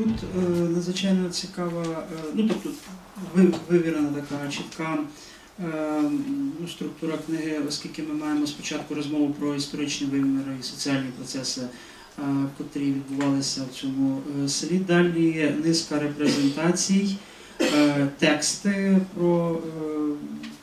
Тут е, надзвичайно цікава, е, ну тобто ви- вивірена така чітка е, ну, структура книги, оскільки ми маємо спочатку розмову про історичні виміри і соціальні процеси, котрі відбувалися в цьому селі. Далі низка репрезентацій, тексти про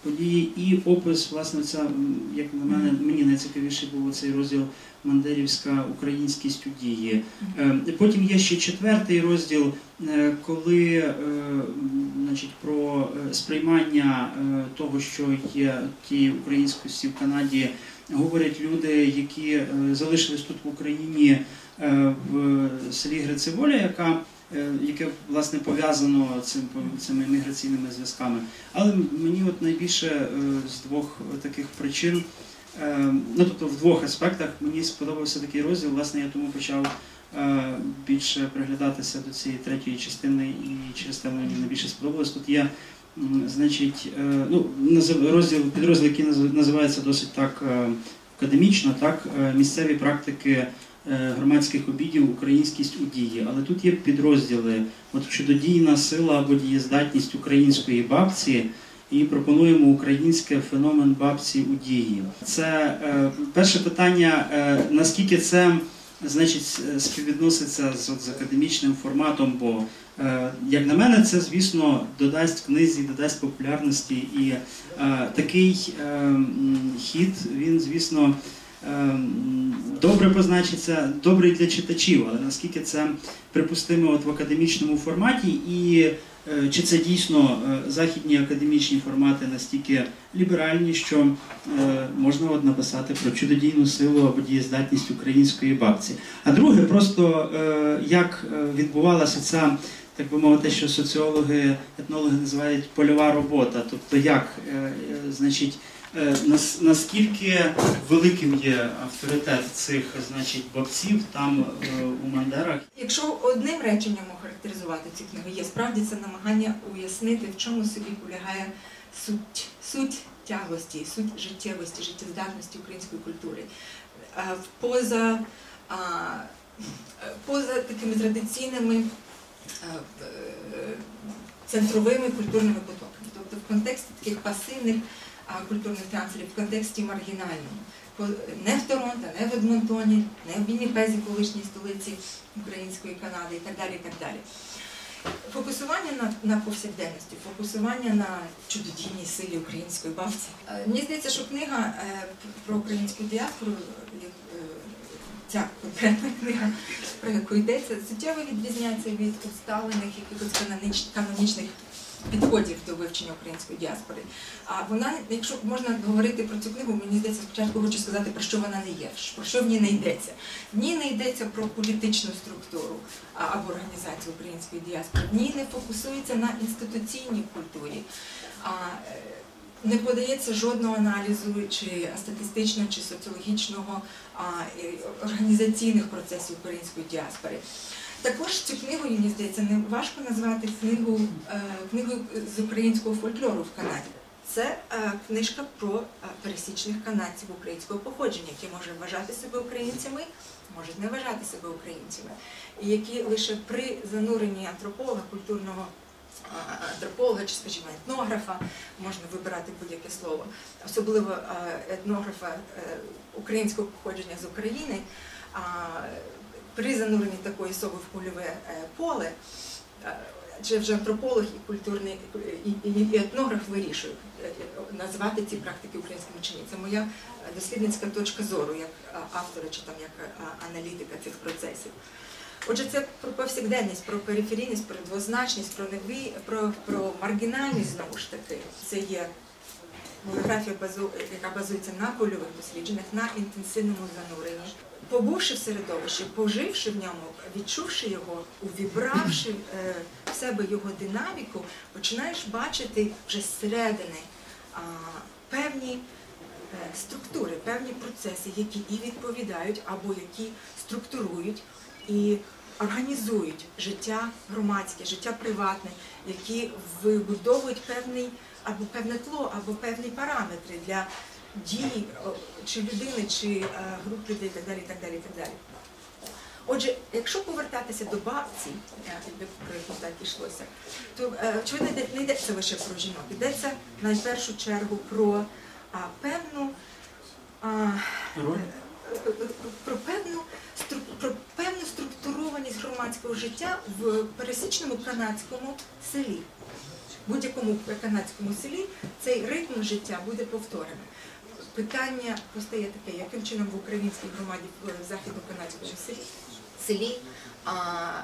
події і опис, власне, м, як на мене, мені найцікавіший був цей розділ Мандерівська українськість у дії. Е, Потім є ще четвертий розділ, е, коли е, значить, про е, сприймання того, що є тієї українськості в Канаді, говорять люди, які залишились тут в Україні в селі Грицеволя, яка яке власне пов'язано цим цими міграційними зв'язками. Але мені от найбільше е, з двох таких причин, е, ну тобто в двох аспектах мені сподобався такий розділ. Власне, я тому почав е, більше приглядатися до цієї третьої частини, і через те мені найбільше сподобалось. Тут є значить, е, ну, розділ, підрозділ, який називається досить так е, академічно, так, е, місцеві практики е, громадських обідів Українськість у дії. Але тут є підрозділи от чудодійна сила або дієздатність української бабці. І пропонуємо українське феномен бабці у дії. Це е, перше питання: е, наскільки це значить е, співвідноситься з, от, з академічним форматом? Бо, е, як на мене, це звісно додасть книзі, додасть популярності, і е, такий е, хід він, звісно. Е, м, Добре позначиться, добрий для читачів, але наскільки це припустимо от в академічному форматі, і е, чи це дійсно е, західні академічні формати настільки ліберальні, що е, можна от написати про чудодійну силу або дієздатність української бабці. А друге, просто як відбувалася ця, так би мовити, що соціологи, етнологи називають польова робота. Тобто, як, значить, наскільки великим є авторитет цих значить, бабців там е, у Мандерах? Якщо одним реченням охарактеризувати цю книгу, є справді це намагання уяснити, в чому собі полягає суть, суть тяглості, суть життєвості, життєздатності української культури. Е, Поза, е, поза такими традиційними е, е, центровими культурними потоками. Тобто в контексті таких пасивних культурних трансферів, в контексті маргінальному. Не в Торонто, не в Едмонтоні, не в Вінніпезі, колишній столиці української Канади і так далі. І так далі. Фокусування на, на повсякденності, фокусування на чудодійній силі української бабці. Е, Мені здається, що книга е, про українську діаспору, е, ця конкретна книга, про яку йдеться, суттєво відрізняється від усталених якихось канонічних підходів до вивчення української діаспори. А вона, якщо можна говорити про цю книгу, мені здається, спочатку хочу сказати, про що вона не є, про що в ній не йдеться. В ній не йдеться про політичну структуру або організацію української діаспори. В ній не фокусується на інституційній культурі. Не подається жодного аналізу чи статистичного, чи соціологічного організаційних процесів української діаспори. Також цю книгу, мені здається, не важко назвати книгу, е, книгою з українського фольклору в Канаді. Це е, книжка про е, пересічних канадців українського походження, які можуть вважати себе українцями, можуть не вважати себе українцями, і які лише при зануренні антрополога, культурного антрополога чи, скажімо, етнографа, можна вибирати будь-яке слово, особливо етнографа українського походження з України. При зануренні такої особи в польове е, поле, е, чи вже антрополог і культурний і, етнограф вирішують е, е, назвати ці практики українськими чи ні. Це моя е, дослідницька точка зору як е, автора чи там як е, аналітика цих процесів. Отже, це про повсякденність, про периферійність, про двозначність, про неві, про, про маргінальність знову ж таки. Це є монографія, яка базується на польових дослідженнях, на інтенсивному зануренні. Побувши в середовищі, поживши в ньому, відчувши його, увібравши е, в себе його динаміку, починаєш бачити вже зсередини певні е, структури, певні процеси, які і відповідають або які структурують і організують життя громадське, життя приватне, які вибудовують певний або певне тло, або певні параметри для дій чи людини, чи е, груп людей, і так далі, і так далі, і так далі. Отже, якщо повертатися до бабці, якби про яку так йшлося, то е, очевидно не йдеться лише про жінок, йдеться найпершу чергу про а, певну. А, про певну про певну структурованість громадського життя в пересічному канадському селі. В будь-якому канадському селі цей ритм життя буде повторений. Питання постає таке, яким чином в українській громаді в західно-канадському селі, селі а, а,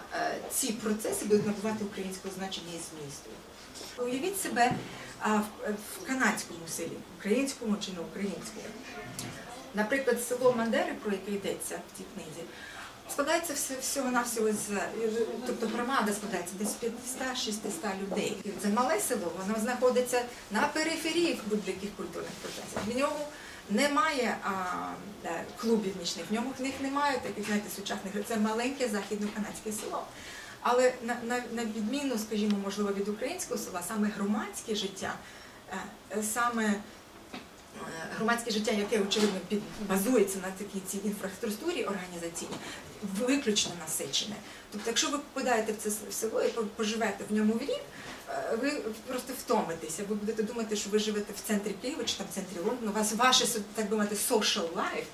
ці процеси будуть набувати українського значення і змісту. Уявіть себе а, в, в канадському селі, українському чи не українському. Наприклад, село Мандери, про яке йдеться в цій книзі, складається всього-навсього з, тобто громада складається десь 500-600 людей. Це мале село, воно знаходиться на периферії будь-яких культурних процесів. В ньому немає а, е, клубів нічних, в ньому в них немає таких, знаєте, сучасних. Це маленьке західно-канадське село. Але на, на, на відміну, скажімо, можливо, від українського села, саме громадське життя, е, саме громадське життя, яке очевидно базується на такій цій інфраструктурі організаційній, виключно насичене. Тобто, якщо ви попадаєте в це село і поживете в ньому в рік, е, ви просто втомитеся. Ви будете думати, що ви живете в центрі Києва чи там в центрі Лондона. У вас ваше так би мовити social life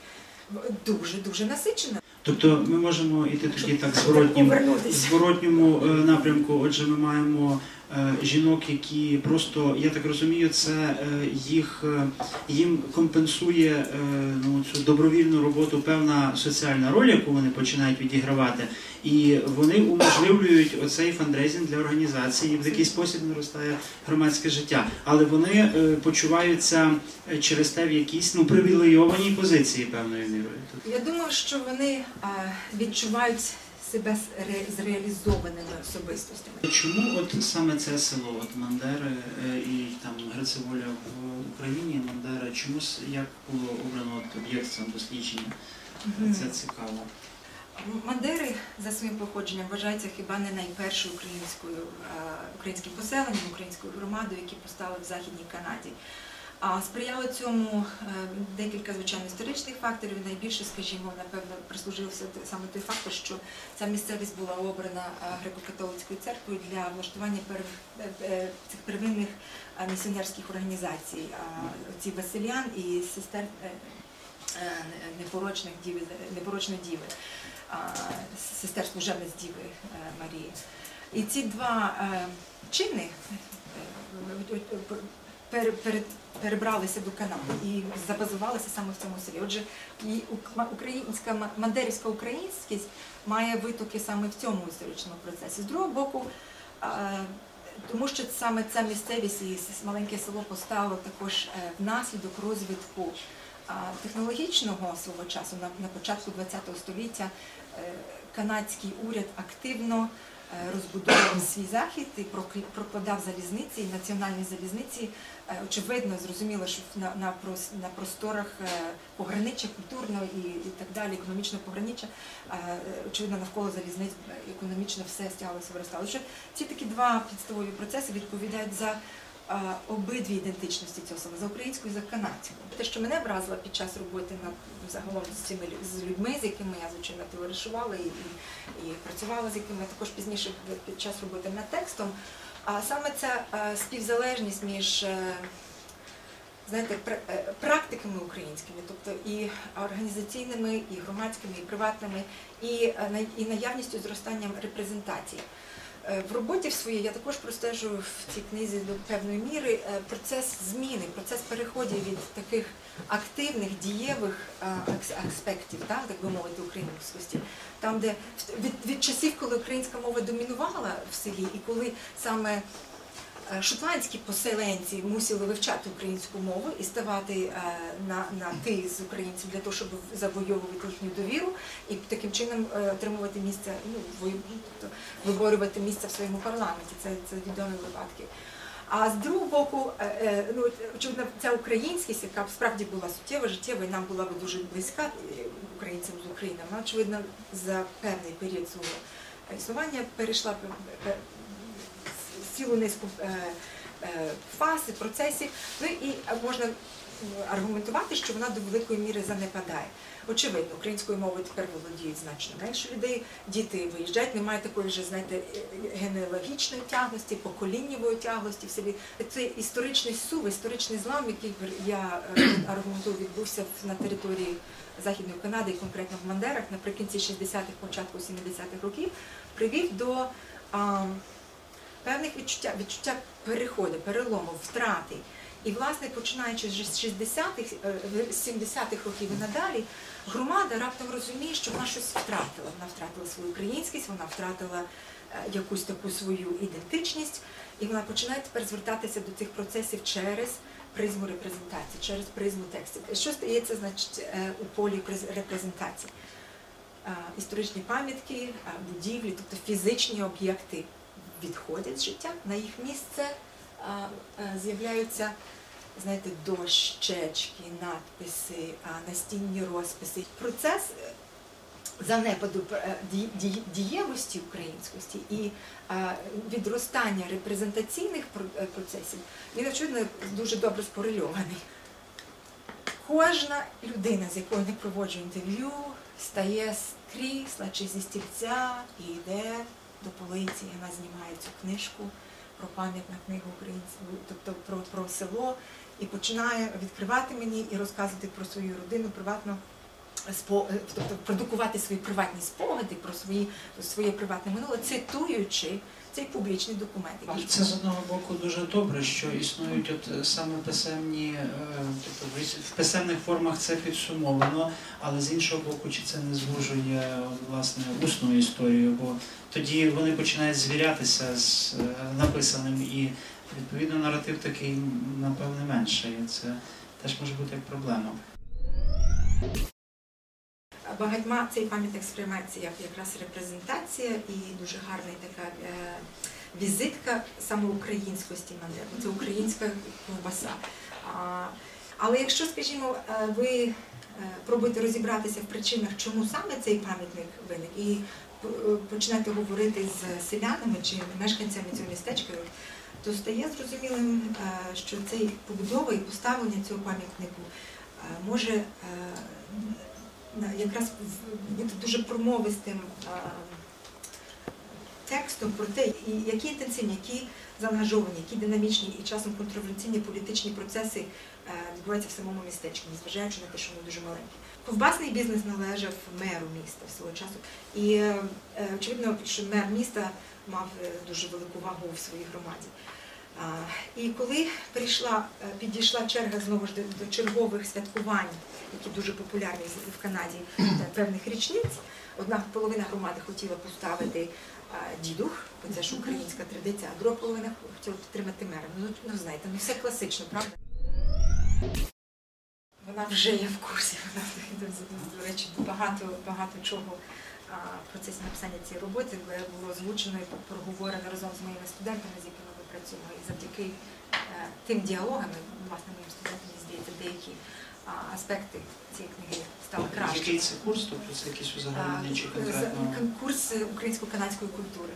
дуже дуже насичене. Тобто ми можемо йти тоді так Щоб зворотнім, зворотньому е, напрямку. Отже, ми маємо е, жінок, які просто, я так розумію, це е, їх е, їм компенсує е, ну, цю добровільну роботу певна соціальна роль, яку вони починають відігравати, і вони уможливлюють оцей фандрейзинг для організації. В такий спосіб наростає громадське життя. Але вони е, почуваються е, через те в якійсь ну привілейованій позиції певною мірою. Я думаю, що вони е, відчувають себе зреалізованими особистостями. Чому от саме це село, от Мандери е, і там Грицеволя в Україні, Мандери, чому як було обрано об'єкт цього дослідження? Це цікаво. Мандери за своїм походженням вважаються хіба не найпершою українською е, українським поселенням, українською громадою, які постали в Західній Канаді. А сприяло цьому е, декілька звичайно історичних факторів. Найбільше, скажімо, напевно, прислужився саме той фактор, що ця місцевість була обрана е, греко-католицькою церквою для влаштування е, цих первинних місіонерських організацій. Ці Василян і сестер непорочних діви, непорочної діви сестер служебниць Діви Марії. І ці два чини е, пер- перебралися до Канади і забазувалися саме в цьому селі. Отже, і ук- українська мандерівська українськість має витоки саме в цьому історичному процесі. З другого боку, тому що саме ця місцевість і маленьке село постало також е, внаслідок розвитку технологічного свого часу на, початку ХХ століття е, канадський уряд активно розбудовував свій захід і прокл- прокладав залізниці, і національні залізниці. Е, Очевидно, зрозуміло, що на, просторах е, пограниччя культурного і, так далі, економічного пограниччя, е, очевидно, навколо залізниць е, економічно все стяглося, виростало. Отже, ці такі два підставові процеси відповідають за е, обидві ідентичності цього села, за українську і за канадську. Те, що мене вразило під час роботи над загалом з цими з людьми, з якими я звичайно товаришувала і, і, працювала з якими також пізніше під час роботи над текстом. А саме ця співзалежність між е, знаєте, е, практиками українськими, тобто і організаційними, і громадськими, і приватними, і, е, і наявністю зростанням репрезентації. Е, В роботі в своїй я також простежую в цій книзі до певної міри е, процес зміни, процес переходу від таких активних, дієвих е, аспектів, так, так би мовити, українськості, там, де від, від часів, коли українська мова домінувала в селі, і коли саме шотландські поселенці мусили вивчати українську мову і ставати е, на, на ти з українців для того, щоб завойовувати їхню довіру і таким чином е, отримувати місце, ну, тобто виборювати місце в своєму парламенті. Це, це відомі випадки. А з другого боку, е, е, ну очевидно, ця українськість, яка справді була суттєва, життєва, і нам була би дуже близька е, українцям з України, вона очевидно за певний період свого існування перейшла пе- пе- цілу низку е, е, фаз і процесів. Ну і можна аргументувати, що вона до великої міри занепадає. Очевидно, українською мовою тепер володіють значно менше людей. Діти виїжджають, немає такої вже знаєте генеалогічної тяглості, поколіннєвої тяглості в селі. Це історичний сув, історичний злам, який я е, аргументую, відбувся на території Західної Канади, і конкретно в Мандерах наприкінці 60-х, початку 70-х років, привів до а, певних відчуття, відчуття переходу, перелому, втрати. І, власне, починаючи з 60-х, е, 70-х років і надалі, громада раптом розуміє, що вона щось втратила. Вона втратила свою українськість, вона втратила е, якусь таку свою ідентичність, і вона починає тепер звертатися до цих процесів через призму репрезентації, через призму текстів. Що стається, значить, е, у полі репрезентації? Е, Історичні пам'ятки, е, будівлі, тобто фізичні об'єкти відходять з життя, на їх місце е, з'являються, знаєте, дощечки, надписи, настінні розписи. Процес е, занепаду е, ді- ді- дієвості українськості і відростання репрезентаційних процесів, він, очевидно, дуже добре спорельований. Кожна людина, з якою не проводжу інтерв'ю, стає з крісла чи зі стільця і йде до полиці, вона знімає цю книжку про пам'ятну книгу українців, тобто про, про село, і починає відкривати мені і розказувати про свою родину приватно, тобто продукувати свої приватні спогади про свої, своє приватне минуле, цитуючи цей публічний документ. який Це з одного боку дуже добре, що існують от е, саме писемні, тобто в писемних формах це підсумовано, але з іншого боку, чи це не звужує власне усну історію, бо тоді вони починають звірятися з е, написаним і відповідно наратив такий напевне менше. І це теж може бути як проблема. Багатьма цей пам'ятник сприймається як якраз репрезентація і дуже гарна така е, візитка саме українськості. Це українська ковбаса. Але якщо, скажімо, е, ви е, пробуєте розібратися в причинах, чому саме цей пам'ятник виник, і е, почнете говорити з селянами чи мешканцями цього містечка, то стає зрозумілим, що цей побудова і поставлення цього пам'ятнику може якраз бути дуже промовистим текстом про те, які інтенсивні, які заангажовані, які динамічні і часом контроверсійні політичні процеси е, відбуваються в самому містечку, незважаючи на те, що воно дуже маленьке. Ковбасний бізнес належав меру міста свого часу. І е, очевидно, що мер міста мав е, дуже велику вагу в своїй громаді. І коли прийшла, е, підійшла черга знову ж до, чергових святкувань, які дуже популярні в Канаді, е, певних річниць, одна половина громади хотіла поставити а, дідух, бо це ж українська традиція, а друга половина хотіла підтримати мера. Ну, ну знаєте, ну все класично, правда? Вона вже є в курсі. Вона до речі, багато багато чого в процесі написання цієї роботи було озвучено і проговорено разом з моїми студентами, з якими працюємо. І завдяки е, тим діалогам, власне, моїм студентам, мені здається, деякі аспекти цієї книги стали краще. Який це курс, тобто це якісь узагальнення чи конкретно? Курс українсько-канадської культури.